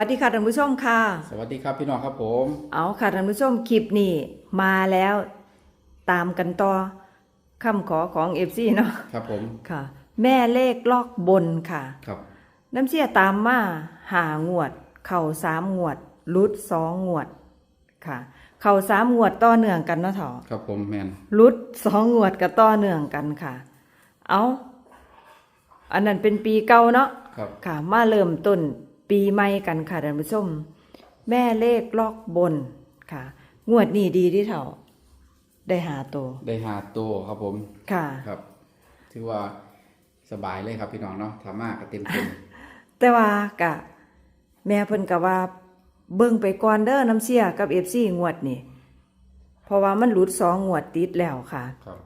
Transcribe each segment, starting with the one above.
สวัสดีค่ะท่านผู้ชมค่ะ สวัสดีครับพี่น้องครับผม เอาค่ะท่านผู้ชมคลิปนี้มาแล้วตามกันต่อคำขอของเอฟซีเนาะครับผมค่ะ แม่เลขลอกบนค่ะ ครับ น้ำเชี่ยตามมาหางวด เข่าสามงวดลุดสองงวดค่ะ เข่าสามงวดต่อเนื่องกันเนาะเถอะครับผมแมนลุดสองงวดกับต่อเนื่องกันค่ะ เอาอันนั้นเป็นปีเก่าเนาะครับค่ะ มาเริ่มต้น ปีใหม่กันค่ะท่านผู้ชม แม่เลขลอกบนค่ะ งวดนี้ดีที่เท่า ได้หาตัว ได้หาตัวครับผมค่ะ ครับ ถือว่าสบายเลยครับพี่น้องเนาะทำมากก็เต็มเต็มแต่ว่ากะ แม่เพิ่นกะว่า เบิ่งไปก่อนเด้อน้ำเสียกับเอฟซีงวดนี่เพราะว่ามันหลุดสองงวดติดแล้วค่ะ ครับ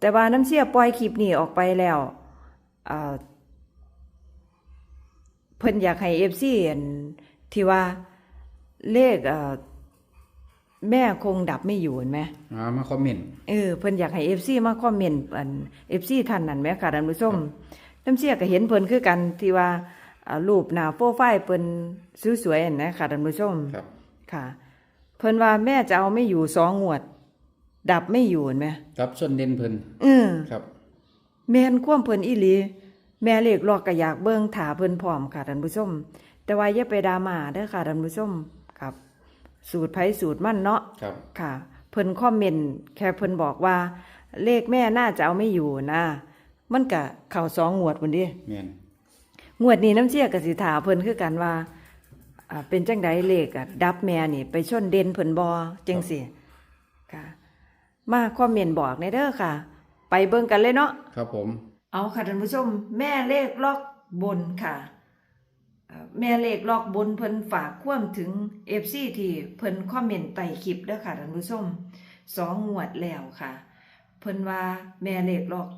แต่ว่าน้ำเสียปล่อยคลิปนี้ออกไปแล้วเอ่อ เพิ่นอยากให้เอฟซีที่ว่าเลขเอ่อแม่คงดับไม่อยู่เห็นไหม อ่ามาคอมเมนต์ เออเพิ่นอยากให้เอฟซีมาคอมเมนต์อันเอฟซีท่านนั่นไหมค่ะท่านผู้ชมน้ำเสียก็เห็นเพิ่นคือกันที่ว่าอ่ารูปหน้าโปรไฟล์เพิ่นสวยๆนั่นนะค่ะท่านผู้ชมครับ ค่ะ เพิ่นว่าแม่จะเอาไม่อยู่สองงวด ดับไม่อยู่เห็นไหมรับชนเด่นเพิ่นเออ ครับ แม่นความเพิ่นอีหลี แม่เลขลอกก็อยากเบิ่งถาเพิ่นพร้อมค่ะท่านผู้ชม แต่ว่าอย่าไปดราม่าเด้อค่ะท่านผู้ชมครับ สูตรไผสูตรมันเนาะครับค่ะ เพิ่นคอมเมนต์แค่เพิ่นบอกว่า เลขแม่น่าจะเอาไม่อยู่นะมันก็เข้าสองงวดพุ่นดิแมนงวดนี้น้ำเชี่ยก็สิถาเพิ่นคือกันว่าอ่า เป็นจังไดเลขอะดับแม่นี่ไปชนเด่นเพิ่นบ่จังสิค่ะ มาคอมเมนต์บอกในเด้อค่ะ ไปเบิ่งกันเลยเนาะครับผม เอาค่ะท่านผู้ชมแม่เลขล็อกบนค่ะเอ่อแม่เลขล็อกบนเพิ่นฝากความถึง FC ที่เพิ่นคอมเมนต์ใต้คลิปเด้อค่ะท่านผู้ชมสองงวดแล้วค่ะ เพิ่นว่าแม่เลขล็อก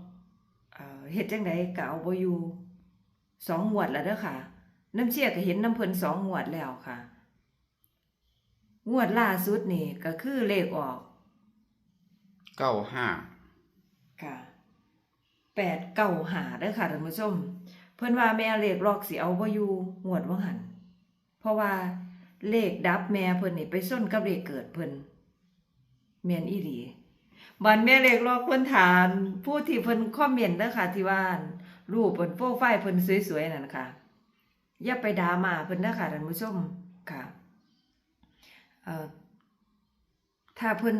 เอ่อเฮ็ดจังไดก็เอาบ่อยู่สองงวดแล้วเด้อค่ะน้ำเชี่ยก็เห็นน้ำเพิ่นสองงวดแล้วค่ะ งวดล่าสุดนี่ก็คือเลขออกเก้าห้าค่ะ แปดเก้าหาเด้ค่ะท่านผู้ชม เพิ่นว่าแม่เลขลอกสิเอาบ่อยู่งวดว่าหัน เพราะว่าเลขดับแม่เพิ่นนี่ไปส้นกับเลขเกิดเพิ่นแม่นอีหลีบันแม่เลขลอกเพิ่นถามผู้ที่เพิ่นคอมเมนต์ด้อค่ะที่ว่านรูปเพิ่นโปรไฟล์เพิ่นสวยๆนั่นค่ะอย่าไปด่ามาเพิ่นเด้อค่ะท่านผู้ชมค่ะเอ่อถ้าเพิ่น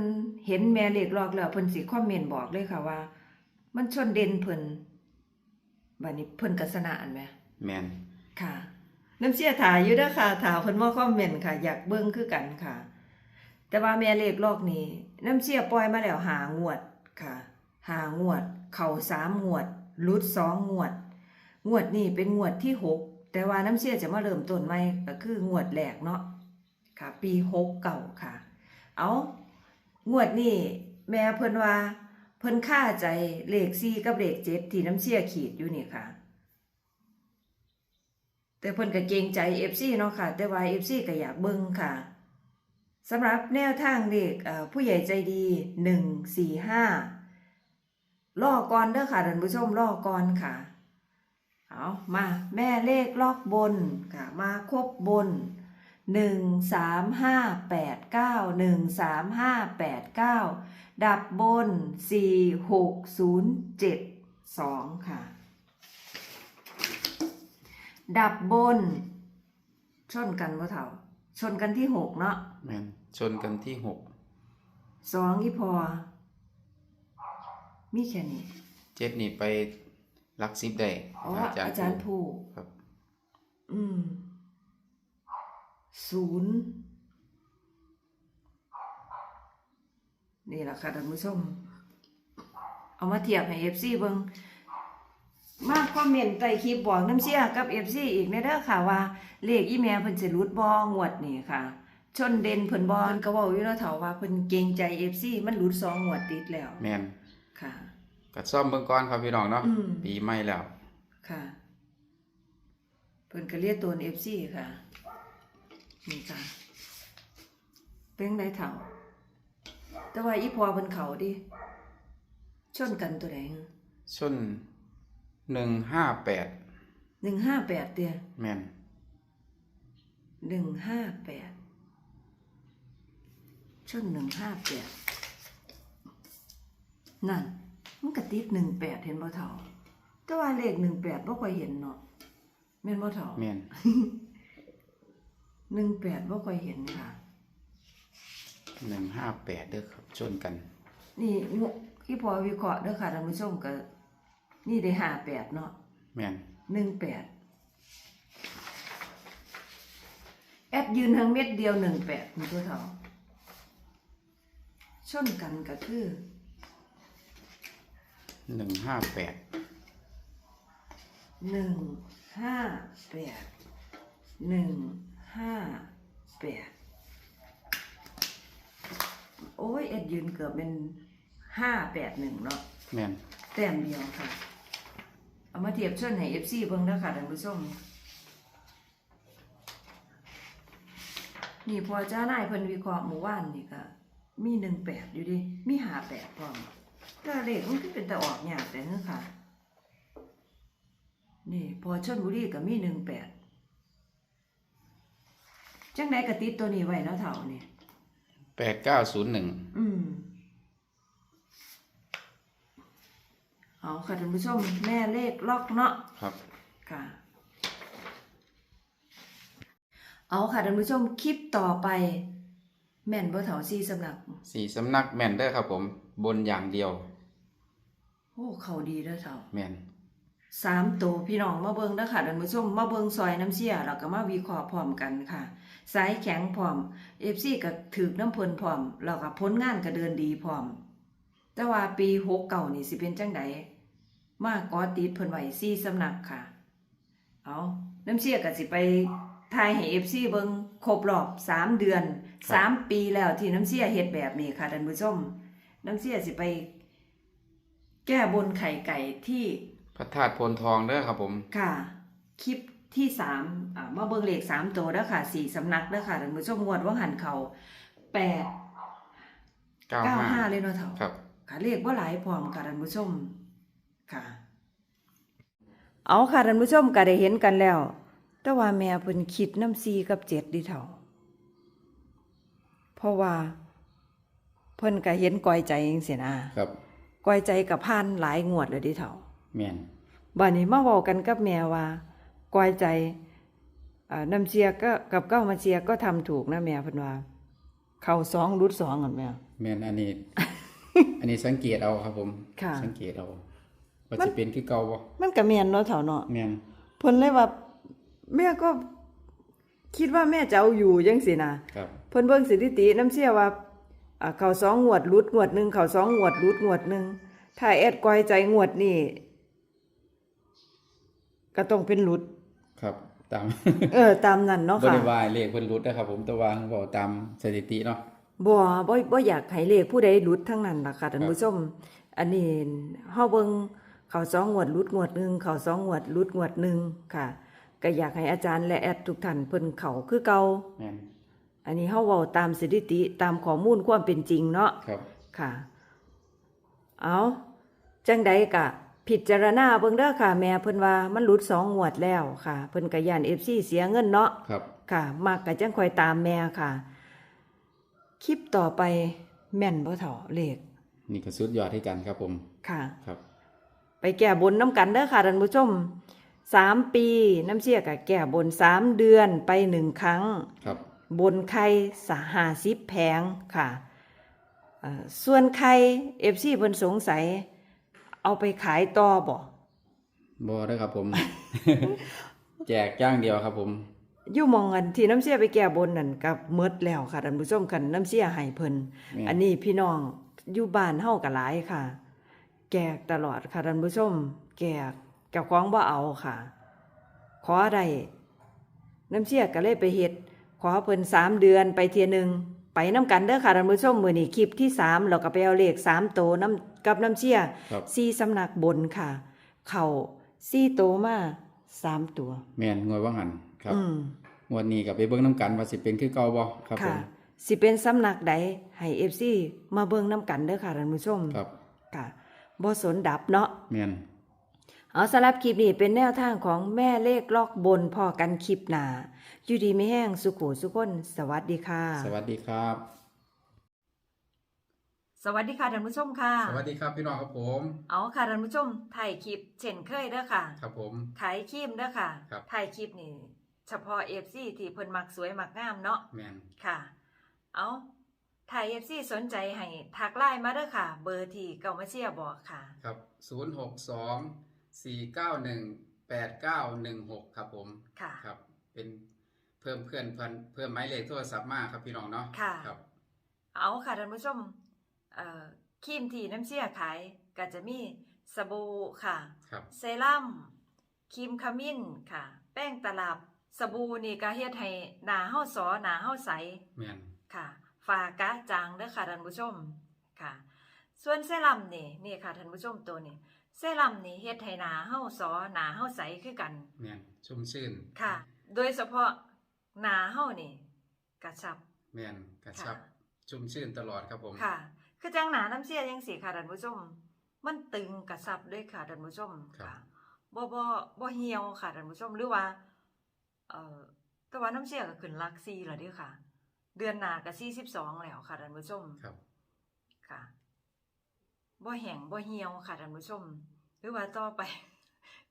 เห็นแม่เลขลอกแล้วเพิ่นสิคอมเมนต์บอกเลยค่ะว่า มันชนเด่นเพิ่นบัดนี้เพิ่นก็สนะอันแหมแมนค่ะน้ำเสียถ่ายอยู่เด้อค่ะถ่าเพิ่นมาคอมเมนต์ค่ะ อยากเบิ่งคือกันค่ะ แต่ว่าแม่เลขลอกนี้น้ำเสียปล่อยมาแล้วหางวดค่ะหางวด เข้าสามงวดหลุดสองงวด งวดนี้เป็นงวดที่หกแต่ว่าน้ำเสียจะมาเริ่มต้นใหม่ก็คืองวดแรกเนาะค่ะ ปีหกเก่าค่ะ เอางวดนี้แม่เพิ่นว่าเพิ่นค่าใจเลขสี่กับเลขเจ็ดที่น้ำเชี่ยขีดอยู่นี่ค่ะ แต่เพิ่นก็เกรงใจเอฟซีเนาะค่ะ แต่ว่าเอฟซีก็อยากเบิ่งค่ะสำหรับแนวทางเลขผู้ใหญ่ใจดีหนึ่งสี่ห้ารอก่อนเด้อค่ะท่านผู้ชมรอก่อนค่ะ เอามาแม่เลขลอกบนค่ะ มาครบบน หนึ่งสามห้าแปดเก้าหนึ่งสามห้าแปดเก้าดับบนสี่หกศูนย์เจ็ดสองค่ะ ดับบน ชนกันว่าเท่า ชนกันที่หกเนาะแมนชนกันที่หกสองอีพอ มีแค่นี้เจ็ดนี่ไปลักซิบได้อ๋ออาจารย์ผู้ครับ อืม ศูนย์นี่แหละค่ะท่านผู้ชม เอามาเทียบให้เอฟซีเบิงมาคอมเมนต์ใต้คลิปบอกน้ำเสียกับเอฟซีอีกในเด้อค่ะว่า เลขอีแม่เพิ่นสิรุดบองวดนี่ค่ะ ชนเด่นเพิ่นบอนก็เว้าอยู่แล้วเถาว่าเพิ่นเกรงใจเอฟซีมันรุดสองงวดติดแล้วแมนค่ะกัดซ่อมเบิ่งก่อนครับพี่น้องเนาะอืมปีใหม่แล้ว ค่ะ เพิ่นก็เรียกตัวเอฟซีค่ะ นี่ค่ะเป็นไดเถ่า แต่ว่าอีพอเพิ่นเขาดิชนกันตัวใดชนหนึ่งห้าแปดหนึ่งห้าแปดเตียแมนหนึ่งห้าแปดชนหนึ่งห้าแปดนั่น มันกระติดหนึ่งแปดเห็นบ่เท่า แต่ว่าเลขหนึ่งแปดบ่ค่อยเห็นเนาะแม่นบ่เท่า แม่น หนึ่งแปดบ่ค่อยเห็นค่ะ หนึ่งห้าแปดเด้อครับชนกัน นี่งูที่พอวิเคราะห์เด้อค่ะท่านผู้ชมก็นี่ได้ห้าแปดเนาะแม่นหนึ่งแปดแอดยืนทางเม็ดเดียวหนึ่งแปดมีตัวเท่าชนกันก็คือหนึ่งห้าแปดหนึ่งห้าแปดหนึ่ง ห้าแปดโอ้ยแอดยืนเกือบเป็นห้าแปดหนึ่งเนาะแม่นแต้มเดียวค่ะ เอามาเทียบชนให้เอฟซีเบิ่งเด้อค่ะท่านผู้ชมนี่พอเจ้านายเพิ่นวิเคราะห์หมู่ว่านนี่ก็มีหนึ่งแปดอยู่ดิมีหาแปดพร้อมแต่เลขมันคือเป็นแต่ออกยากแต่เนื้อค่ะ นี่พอชนบุรีก็มีหนึ่งแปด จังไดกระติดตัวนี้ไว้แล้วเท่านี่แปดเก้าศูนย์หนึ่งอืมเอาค่ะท่านผู้ชมแม่เลขล็อกเนาะครับ ค่ะ เอาค่ะท่านผู้ชมคลิปต่อไป แม่นบ่เถาซีสำหรับสี่สำนักแม่นเด้อครับผม บนอย่างเดียว โอ้ เขาดีเด้อเถา แม่น สามตัวพี่น้องมาเบิงเด้อค่ะท่านผู้ชมมาเบิงซอยน้ำเชี่ยแล้วก็มาวิเคราะห์พร้อมกันค่ะ สายแข็งพร้อม FC ก็ถือน้ำพิ่นพร้อมแล้วก็ผลงานก็เดินดีพร้อม แต่ว่าปี69นี่สิเป็นจังไดมากกอติดเพิ่นไหว้4สำนักค่ะ เอาน้ำเชี่ยก็สิไปทายให้ FC เบิงครบรอบ3เดือน3ปีแล้วที่น้ำเชี่ยเฮ็ดแบบนี้ค่ะท่านผู้ชม น้ำเชี่ยสิไป แก้บนไข่ไก่ที่ พระธาตุโพนทองเด้อครับผม ค่ะ คลิปที่สามอ่ามาเบิ่งเลขสามตัวแล้วค่ะสี่สำนักแล้วค่ะท่านผู้ชมงวดว่าหันเขาแปดเก้าเก้าห้าห้าเลยเนาะเถ่าครับ ค่ะเลขว่าหลายพร้อมค่ะท่านผู้ชมค่ะ เอาค่ะท่านผู้ชมก็ได้เห็นกันแล้ว แต่ว่าแม่เพิ่นคิดน้ำซีกับเจ็ดดิเถ่าเพราะว่า เพิ่นก็เห็นก้อยใจจังซี่นะ ครับก้อยใจกับพานหลายงวดเลยดิเถ่า แม่นบัดนี้มาเว้ากันกับแม่ว่าก้อยใจอ่าน้ำเชียก็กับเก้ามาเชียก็ทำถูกนะแม่เพิ่นว่า เข้าสองรุดสองกันแม่แม่นอันนี้ อันนี้สังเกตเอาครับผมค่ะสังเกตเอาว่ามันจะเป็นคือเก่าบ่มันก็แม่นเนาะเถ่าเนาะแม่นเพิ่นเลยว่าแม่ก็คิดว่าแม่จะเอาอยู่จังซี่นะครับเพิ่นเบิ่งสถิติน้ำเชียว่าอ่าเข้าสองงวดรุดงวดหนึงเข้าสองงวดรุดงวดหนึงถ้าแอดก้อยใจงวดนี่ ก็ต้องเป็นรุด ครับตามเออตามนั้นเนาะบ่ค่ะได้ว่าเลขเพิ่นรุดนะครับผมแต่ว่าบอกตามสถิติเนาะ บ่บ่บ่อยากให้เลขผู้ใดหลุดทั้งนั้นล่ะค่ะท่านผู้ชมอันนี้เฮาเบิ่งเขาสองงวดหลุดงวดหนึงเขาสองงวดหลุดงวดหนึงค่ะ ก็อยากให้อาจารย์และแอดทุกท่านเพิ่นเข้าคือเก่าแม่นอันนี้เฮาเว้าตามสถิติตามข้อมูลความเป็นจริงเนาะ ครับ ค่ะ เอาจังใดกะ พิจารณาเบิ่งเด้อค่ะ แม่เพิ่นว่ามันหลุดสองงวดแล้วค่ะ เพิ่นก็ย่าน FC เสียเงินเนาะครับ ค่ะมากก็จังคอยตามแม่ค่ะ คลิปต่อไปแม่นบ่เท่าเลขนี่ก็สุดยอดให้กันครับผมค่ะ ครับ ไปแก้บนน้ำกันเด้อค่ะท่านผู้ชมสามปีน้ำเชี่ยกับแก้บนสามเดือนไปหนึ่งครั้ง ครับ บนไข่สหาสิบแผงค่ะเอ่อส่วนไข่เอฟซีเพิ่นสงสัย เอาไปขายต่อบ่บ่ได้อครับผม แจกจ้างเดียวครับผมอยู่หมองอันที่น้ำเชี่ยไปแก้บนนั่นกับเมดแล้วค่ะท่านผู้ชมกันน้ำเชี่ยให้เพิ่นแม่นอันนี้พี่น้องอยู่บ้านเฮาก็หลายค่ะ แกกตลอดค่ะท่านผู้ชม แกกเจ้าของบ่เอาค่ะ ขอได้น้ำเชี่ยก็เลยไปเฮ็ดขอเพิ่นสามเดือนไปเทียหนึงไปน้ำกันเด้อค่ะท่านผู้ชมมื้อนี้คลิปที่สามเราก็ไปเอาเลขสามโตวน้ำ กับน้ำเชี่ยครับ สี่สำนักบนค่ะ เข่าสี่โตวมาสามตัว แม่นงวยว่าหันครับอืมงวดนี้ก็ไปเบิ่งน้ำกันว่าสิเป็นคือเก่าบ่ครับผค่ะ มสิเป็นสำนักใดให้เอฟซีมาเบิ่งน้ำกันเด้อค่ะท่านผู้ชมครับค่ะบ่สนดับเนาะ แม่น เอาสำหรับคลิปนี้เป็นแนวทางของแม่เลขลอกบนพอกันคลิปหนาอยู่ดีไม่แห้งสุขุสุขคนสวัสดีค่ะ สวัสดีครับ สวัสดีค่ะท่านผู้ชมค่ะ สวัสดีครับพี่น้องครับผม เอาค่ะท่านผู้ชมถ่ายคลิปเช่นเคยเด้อค่ะ ครับผมขายครีมเด้อค่ะครับ ถ่ายคลิปนี่เฉพาะ FC ที่เพิ่นมักสวยมักงามเนาะ แมนค่ะ เอาถ่าย FC สนใจให้ทักไลน์มาเด้อค่ะ เบอร์ที่เก่ามาเชียร์บอกค่ะ ครับศูนย์หกสองสี่เก้าหนึ่งแปดเก้าหนึ่งหกครับผม ค่ะ ครับ เป็นเพิ่มเพื่อนเพิ่นเพิ่มหมายเลขโทรศัพท์มากครับพี่น้องเนาะค่ะ ครับ เอาค่ะท่านผู้ชมเอ่อ ครีมที่น้ำเชี่ยขายก็จะมีสบู่ค่ะครับเซรั่มครีมขมิ้นค่ะ แป้งตลับสบู่นี่ก็เฮ็ดให้หน้าเฮาสอหน้าเฮาใสแมนค่ะฝากะจางเด้อค่ะท่านผู้ชมค่ะ ส่วนเซรั่มนี่นี่ค่ะท่านผู้ชมตัวนี้เซรั่มนี่เฮ็ดให้หน้าเฮาสอหน้าเฮาใสคือกันแมนชุ่มชื่นค่ะ โดยเฉพาะหน้าเฮานี่กระชับแมนกระชับค่ะชุ่มชื่นตลอดครับผมค่ะ คือจังหนาน้ำเสียยังสีค่ะท่านผู้ชม มันตึงกระซับด้วยค่ะท่านผู้ชมค่ะบ่บ่บ่เหี่ยวค่ะท่านผู้ชมหรือว่า เอ่อแต่ว่าน้ำเสียก็ขึ้นหลัก4แล้วเด้อค่ะ เดือนหน้าก็42แล้วค่ะท่านผู้ชมครับค่ะบ่แห้งบ่เหี่ยวค่ะท่านผู้ชม หรือว่าต่อไป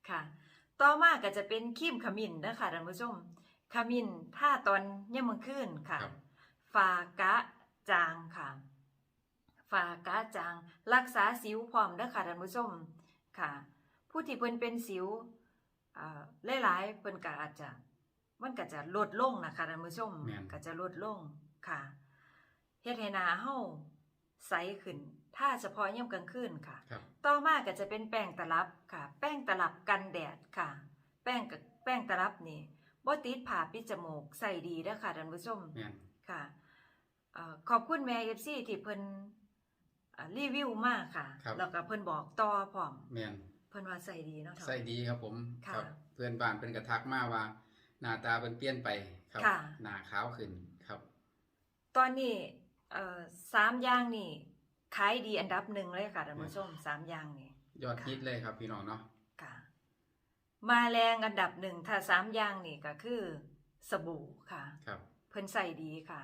ค่ะ ต่อมาก็จะเป็นครีมขมิ้นนะคะท่านผู้ชมขมิ้นถ้าตอนยามมื้อคืนค่ะครับฝากะจางค่ะ ฝากะจาง รักษาสิวพร้อมเด้อค่ะท่านผู้ชมค่ะ ผู้ที่เพิ่นเป็นสิวอ่าหลายๆเพิ่นก็อาจจะ มันก็จะลดลงนะคะท่านผู้ชมแม่นก็จะลดลงค่ะเฮ็ดให้หน้าเฮาใสขึ้น ถ้าเฉพาะยามกลางคืนค่ะครับต่อมาก็จะเป็นแป้งตลับค่ะ แป้งตลับกันแดดค่ะ แป้งกับแป้งตลับนี่บ่ติดผ่าปิดจมูกใส่ดีเด้อค่ะท่านผู้ชมแมนค่ะเอ่อขอบคุณแม่ FC ที่เพิ่นเอ่อรีวิวมากค่ะแล้วก็เพิ่นบอกต่อพร้อม แมนเพิ่นว่าใส่ดีเนาะเฒ่าใส่ดีครับผมค่ะครับเพื่อนบ้านเป็นกระทักมาว่า หน้าตาเป็นเปลี่ยนไปครับ ค่ะ หน้าขาวขึ้นครับ ตอนนี้เอ่อสามอย่างนี่ขายดีอันดับหนึ่งเลยค่ะท่านผู้ชมสามอย่างนี่ ยอดฮิตเลยครับพี่น้องเนาะค่ะ มาแรงอันดับหนึ่งถ้าสามอย่างนี่ก็คือ สบู่ค่ะ ครับ เพิ่นใส่ดีค่ะ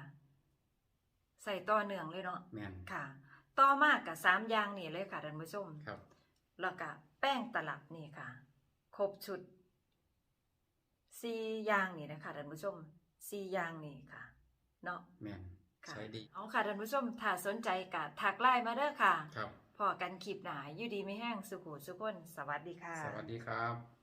ใส่ต่อเนื่องเลยเนาะแมนค่ะ ต่อมากกับสามอย่างนี่เลยค่ะท่านผู้ชมครับ แล้วก็แป้งตลับนี่ค่ะ ครบชุดสี่อย่างนี่นะคะท่านผู้ชมสี่อย่างนี่ค่ะ เนาะแมนค่ะใช้ดีเอาค่ะท่านผู้ชมถ้าสนใจก็ทักไลน์มาเด้อค่ะครับ พอกันคลิปหนาอยู่ดีไม่แห้งสุขุสุขคนสวัสดีค่ะ สวัสดีครับ